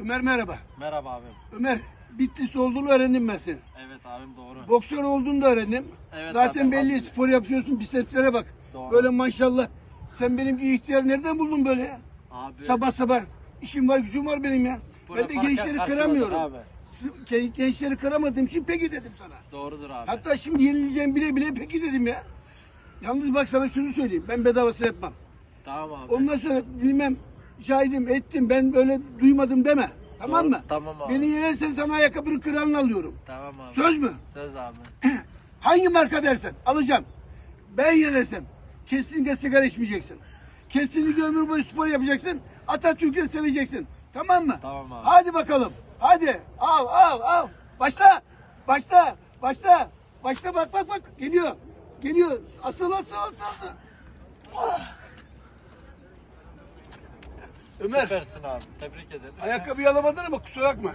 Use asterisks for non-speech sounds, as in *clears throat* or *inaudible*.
Ömer merhaba. Merhaba abim. Ömer Bitlis olduğunu öğrendim ben senin. Evet abim doğru. Boksör olduğunu da öğrendim. Evet Zaten abi, belli abi. spor yapıyorsun bisepslere bak. Doğru. Böyle maşallah. Sen benim gibi ihtiyar nereden buldun böyle ya? Abi. Sabah sabah işim var gücüm var benim ya. Spor ben de gençleri kıramıyorum. abi. Gençleri kıramadığım için peki dedim sana. Doğrudur abi. Hatta şimdi yenileceğim bile bile peki dedim ya. Yalnız bak sana şunu söyleyeyim. Ben bedavası yapmam. Tamam abi. Ondan sonra bilmem cahidim ettim ben böyle duymadım deme. Tamam Doğru, mı? tamam abi. Beni yenersen sana ayakkabının kralını alıyorum. Tamam abi. Söz mü? Söz abi. *clears throat* Hangi marka dersen alacağım. Ben yenersem kesinlikle sigara içmeyeceksin. Kesinlikle ömür boyu spor yapacaksın. Atatürk'ü seveceksin. Tamam mı? Tamam abi. Hadi bakalım. Hadi. Al al al. Başla. Başla. Başla. Başla bak bak bak. Geliyor. Geliyor. Asıl asıl asıl. Ah. Ömer. Süpersin abi. Tebrik ederim. Ayakkabıyı alamadın ama kusura bakma.